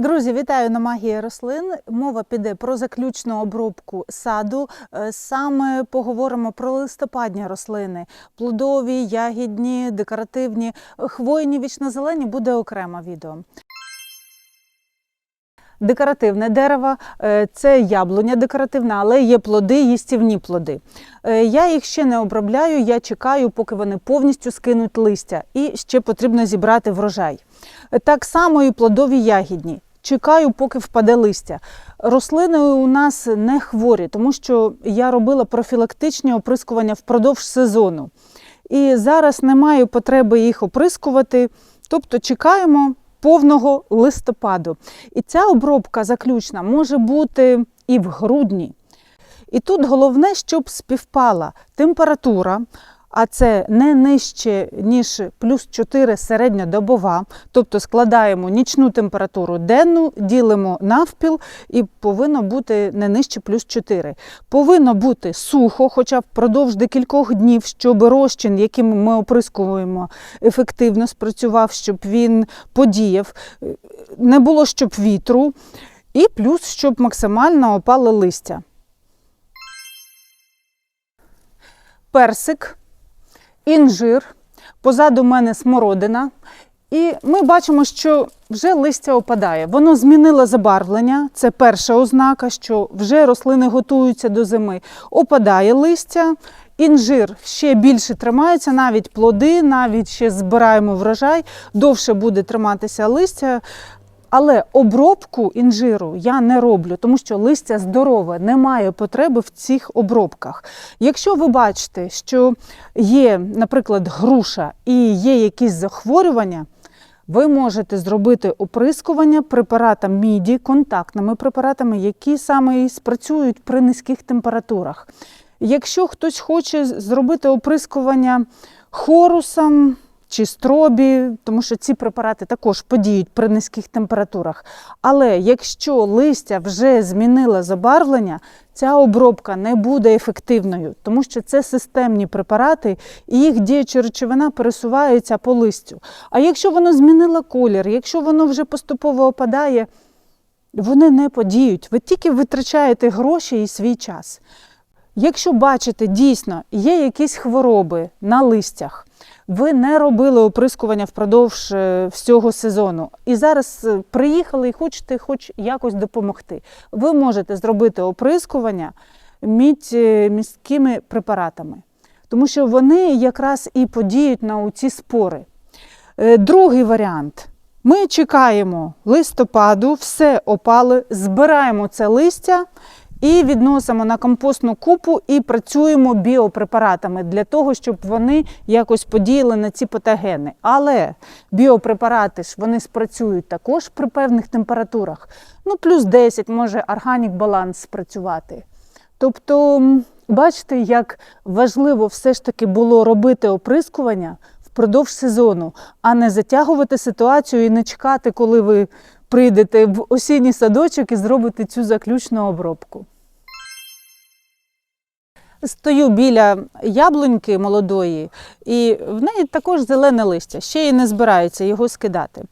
Друзі, вітаю на магії рослин. Мова піде про заключну обробку саду. Е, Саме поговоримо про листопадні рослини: плодові, ягідні, декоративні, хвойні, вічнозелені буде окремо відео. Декоративне дерево е, це яблуня декоративна, але є плоди, їстівні плоди. Е, Я їх ще не обробляю, я чекаю, поки вони повністю скинуть листя, і ще потрібно зібрати врожай. Так само і плодові ягідні. Чекаю, поки впаде листя. Рослини у нас не хворі, тому що я робила профілактичні оприскування впродовж сезону. І зараз немає потреби їх оприскувати, тобто чекаємо повного листопаду. І ця обробка заключна може бути і в грудні. І тут головне, щоб співпала температура, а це не нижче, ніж плюс 4 середньодобова, тобто складаємо нічну температуру денну, ділимо навпіл і повинно бути не нижче плюс 4. Повинно бути сухо, хоча впродовж декількох днів, щоб розчин, яким ми оприскуємо, ефективно спрацював, щоб він подіяв, не було щоб вітру, і плюс, щоб максимально опали листя. Персик, інжир, позаду мене смородина. І ми бачимо, що вже листя опадає. Воно змінило забарвлення. Це перша ознака, що вже рослини готуються до зими. Опадає листя, інжир ще більше тримається, навіть плоди, навіть ще збираємо врожай, довше буде триматися листя. Але обробку інжиру я не роблю, тому що листя здорове, немає потреби в цих обробках. Якщо ви бачите, що є, наприклад, груша і є якісь захворювання, ви можете зробити оприскування препаратом міді, контактними препаратами, які саме і спрацюють при низьких температурах. Якщо хтось хоче зробити оприскування хорусом, чи стробі, тому що ці препарати також подіють при низьких температурах. Але якщо листя вже змінило забарвлення, ця обробка не буде ефективною, тому що це системні препарати, і їх діюча речовина пересувається по листю. А якщо воно змінило колір, якщо воно вже поступово опадає, вони не подіють. Ви тільки витрачаєте гроші і свій час. Якщо бачите, дійсно є якісь хвороби на листях, ви не робили оприскування впродовж е, всього сезону, і зараз е, приїхали і хочете хоч якось допомогти. Ви можете зробити оприскування е, міськими препаратами, тому що вони якраз і подіють на ці спори. Другий варіант. Ми чекаємо листопаду, все опали, збираємо це листя і відносимо на компостну купу і працюємо біопрепаратами для того, щоб вони якось подіяли на ці патогени. Але біопрепарати ж вони спрацюють також при певних температурах. Ну, плюс 10 може органік баланс спрацювати. Тобто, бачите, як важливо все ж таки було робити оприскування впродовж сезону, а не затягувати ситуацію і не чекати, коли ви прийдете в осінній садочок і зробите цю заключну обробку. Стою біля яблуньки молодої, і в неї також зелене листя, ще й не збирається його скидати.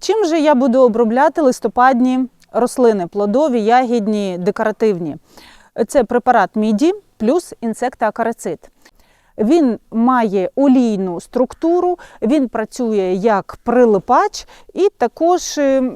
Чим же я буду обробляти листопадні рослини, плодові, ягідні, декоративні? Це препарат міді плюс інсектоакарицид. Він має олійну структуру, він працює як прилипач, і також е,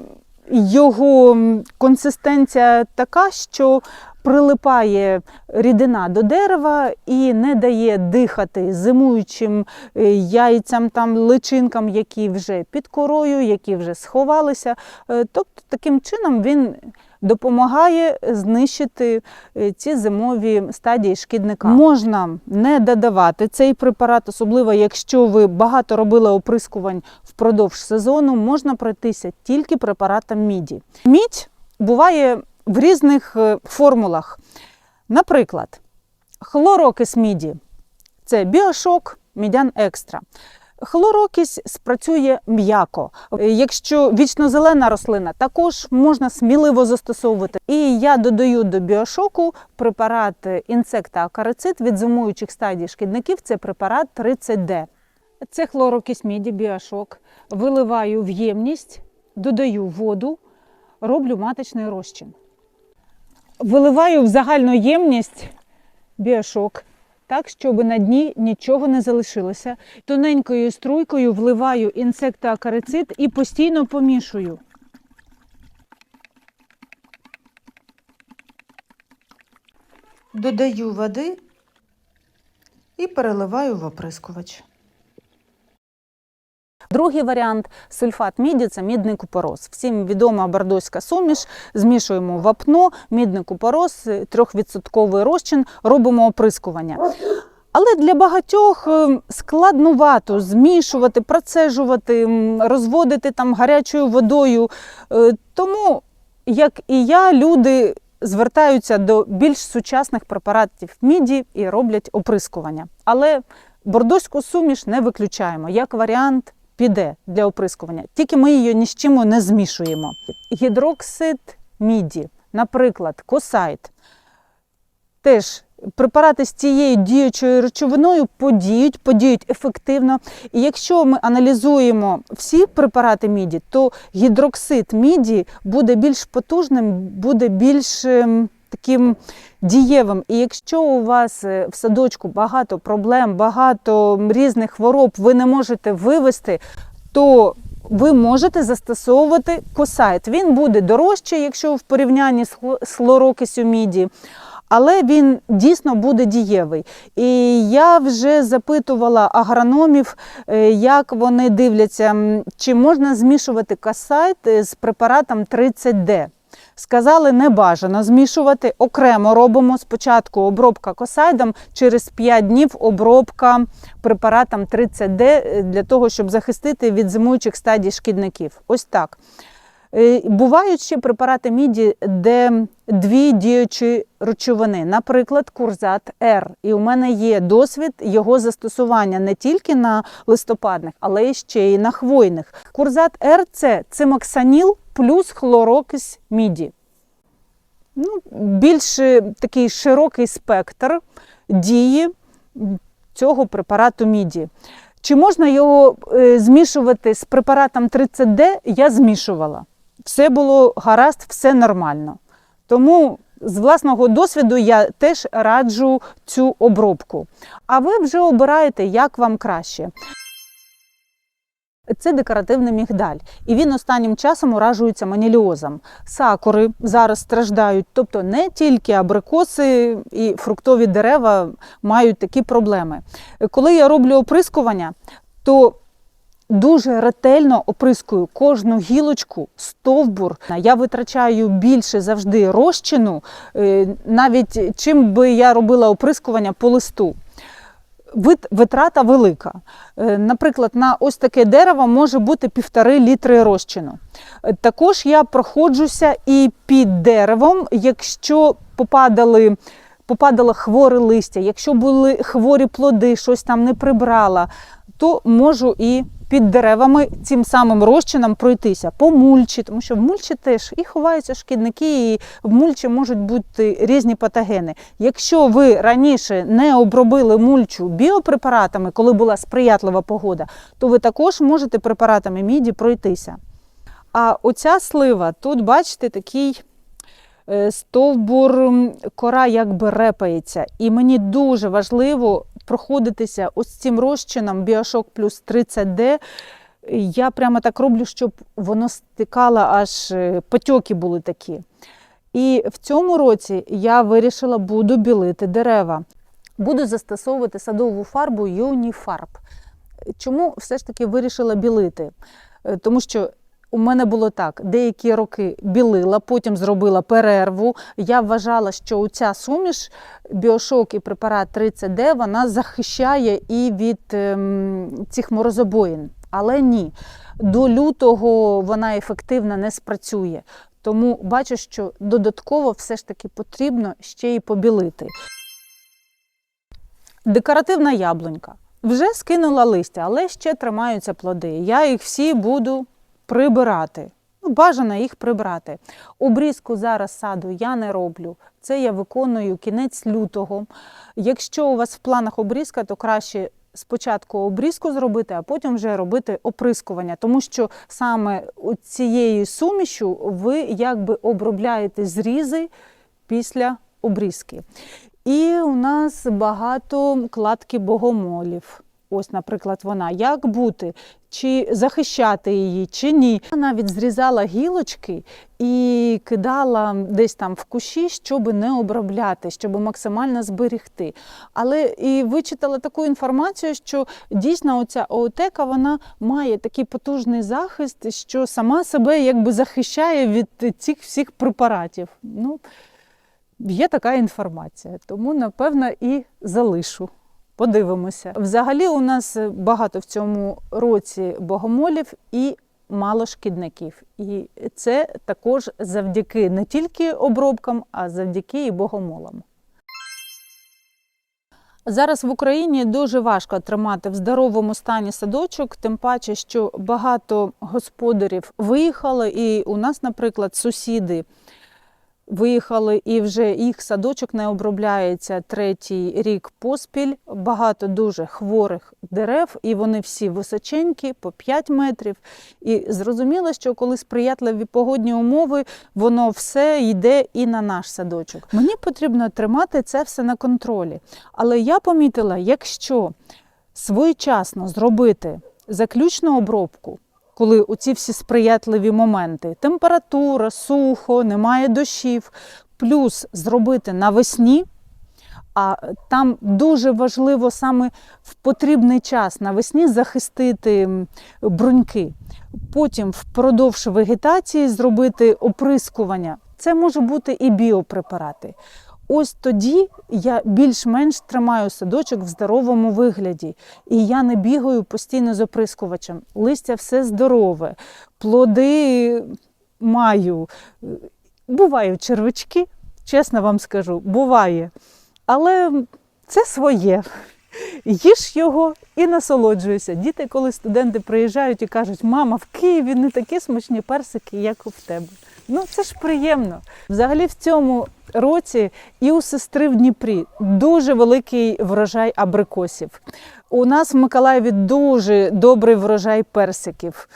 його консистенція така, що прилипає рідина до дерева і не дає дихати зимуючим е, яйцям, там, личинкам, які вже під корою, які вже сховалися. Е, Тобто таким чином він допомагає знищити е, ці зимові стадії шкідника. Можна не додавати цей препарат, особливо якщо ви багато робили оприскувань впродовж сезону, можна пройтися тільки препаратом міді. Мідь буває в різних е, формулах. Наприклад, хлорокис міді це біошок, мідян екстра. Хлорокись спрацює м'яко. Е, Якщо вічнозелена рослина, також можна сміливо застосовувати. І я додаю до біошоку препарат інсектоакарицид від зимуючих стадій шкідників. Це препарат 30D. Це хлорокись міді, біошок. Виливаю в додаю воду, роблю маточний розчин. Виливаю в загальну ємність біошок, так, щоб на дні нічого не залишилося. Тоненькою струйкою вливаю інсектоакарицид і постійно помішую. Додаю води і переливаю в оприскувач. Другий варіант сульфат міді це мідний купорос. Всім відома бордоська суміш. Змішуємо вапно, мідний купорос, 3% розчин, робимо оприскування. Але для багатьох е, складнувато змішувати, процежувати, розводити там гарячою водою. Е, Тому, як і я, люди звертаються до більш сучасних препаратів міді і роблять оприскування. Але бордоську суміш не виключаємо. Як варіант піде для оприскування. Тільки ми її ні з чим не змішуємо. Гідроксид міді, наприклад, косайт. Теж препарати з цією діючою речовиною подіють, подіють ефективно. І якщо ми аналізуємо всі препарати міді, то гідроксид міді буде більш потужним, буде більш ем, таким дієвим. І якщо у вас е, в садочку багато проблем, багато різних хвороб, ви не можете вивести, то ви можете застосовувати косайт. Він буде дорожчий, якщо в порівнянні з хло- хлорокисю міді. Але він дійсно буде дієвий. І я вже запитувала агрономів, е, як вони дивляться, чи можна змішувати касайт з препаратом 30D. Сказали, не бажано змішувати. Окремо робимо спочатку обробка косайдом, через 5 днів обробка препаратом 30D е, для того, щоб захистити від зимуючих стадій шкідників. Ось так. Е, Бувають ще препарати міді, де дві діючі речовини, наприклад, курзат Р. І у мене є досвід його застосування не тільки на листопадних, але ще й на хвойних. Курзат Р це цимоксаніл плюс хлорокис міді. Ну, більш такий широкий спектр дії цього препарату міді. Чи можна його е, змішувати з препаратом 30D? Я змішувала. Все було гаразд, все нормально. Тому з власного досвіду я теж раджу цю обробку. А ви вже обираєте, як вам краще. Це декоративний мігдаль, і він останнім часом уражується маніліозом. Сакури зараз страждають, тобто не тільки абрикоси і фруктові дерева мають такі проблеми. Коли я роблю оприскування, то дуже ретельно оприскую кожну гілочку, стовбур. Я витрачаю більше завжди розчину, е, навіть чим би я робила оприскування по листу. Вит- Витрата велика. Е, Наприклад, на ось таке дерево може бути півтори літри розчину. Е, Також я проходжуся і під деревом, якщо попадали, попадало хворе листя, якщо були хворі плоди, щось там не прибрала, то можу і під деревами цим самим розчином пройтися по мульчі, тому що в мульчі теж і ховаються шкідники, і в мульчі можуть бути різні патогени. Якщо ви раніше не обробили мульчу біопрепаратами, коли була сприятлива погода, то ви також можете препаратами міді пройтися. А оця слива, тут бачите, такий е, стовбур, кора якби репається. І мені дуже важливо проходитися ось цим розчином Біошок плюс 30D. Я прямо так роблю, щоб воно стикало, аж е, потьоки були такі. І в цьому році я вирішила, буду білити дерева. Буду застосовувати садову фарбу Юніфарб. Чому все ж таки вирішила білити? Е, Тому що у мене було так: деякі роки білила, потім зробила перерву. Я вважала, що ця суміш, біошок і препарат 30D, вона захищає і від ем, цих морозобоїн. Але ні, до лютого вона ефективно не спрацює. Тому бачу, що додатково все ж таки потрібно ще й побілити. Декоративна яблунька. Вже скинула листя, але ще тримаються плоди. Я їх всі буду прибирати. Ну, бажано їх прибрати. Обрізку зараз саду я не роблю. Це я виконую кінець лютого. Якщо у вас в планах обрізка, то краще спочатку обрізку зробити, а потім вже робити оприскування, тому що саме цією сумішю ви якби обробляєте зрізи після обрізки. І у нас багато кладки богомолів. Ось, наприклад, вона. Як бути? Чи захищати її, чи ні. Я навіть зрізала гілочки і кидала десь там в кущі, щоб не обробляти, щоб максимально зберегти. Але і вичитала таку інформацію, що дійсно оця оотека вона має такий потужний захист, що сама себе якби захищає від цих всіх препаратів. Ну, Є така інформація, тому напевно і залишу. Подивимося. Взагалі, у нас багато в цьому році богомолів і мало шкідників. І це також завдяки не тільки обробкам, а завдяки і богомолам. Зараз в Україні дуже важко тримати в здоровому стані садочок, тим паче, що багато господарів виїхали, і у нас, наприклад, сусіди виїхали, і вже їх садочок не обробляється третій рік поспіль. Багато дуже хворих дерев, і вони всі височенькі, по 5 метрів. І зрозуміло, що коли сприятливі погодні умови, воно все йде і на наш садочок. Мені потрібно тримати це все на контролі. Але я помітила, якщо своєчасно зробити заключну обробку, коли оці всі сприятливі моменти, температура, сухо, немає дощів, плюс зробити навесні. А там дуже важливо саме в потрібний час навесні захистити бруньки. Потім впродовж вегетації зробити оприскування. Це може бути і біопрепарати. Ось тоді я більш-менш тримаю садочок в здоровому вигляді. І я не бігаю постійно з оприскувачем. Листя все здорове, плоди маю. Бувають червячки, чесно вам скажу, буває. Але це своє. Їж його і насолоджуйся. Діти, коли студенти приїжджають і кажуть, мама, в Києві не такі смачні персики, як в тебе. Ну, це ж приємно. Взагалі, в цьому році і у сестри в Дніпрі дуже великий врожай абрикосів. У нас в Миколаєві дуже добрий врожай персиків.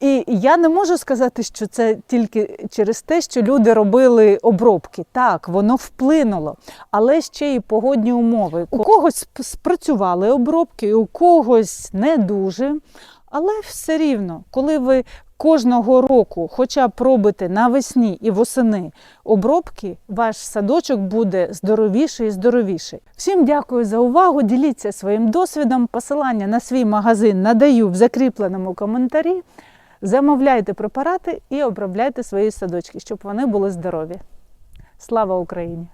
І я не можу сказати, що це тільки через те, що люди робили обробки. Так, воно вплинуло, але ще й погодні умови. У когось спрацювали обробки, у когось не дуже. Але все рівно, коли ви кожного року, хоча б робите навесні і восени обробки, ваш садочок буде здоровіший і здоровіший. Всім дякую за увагу. Діліться своїм досвідом. Посилання на свій магазин надаю в закріпленому коментарі. Замовляйте препарати і обробляйте свої садочки, щоб вони були здорові. Слава Україні!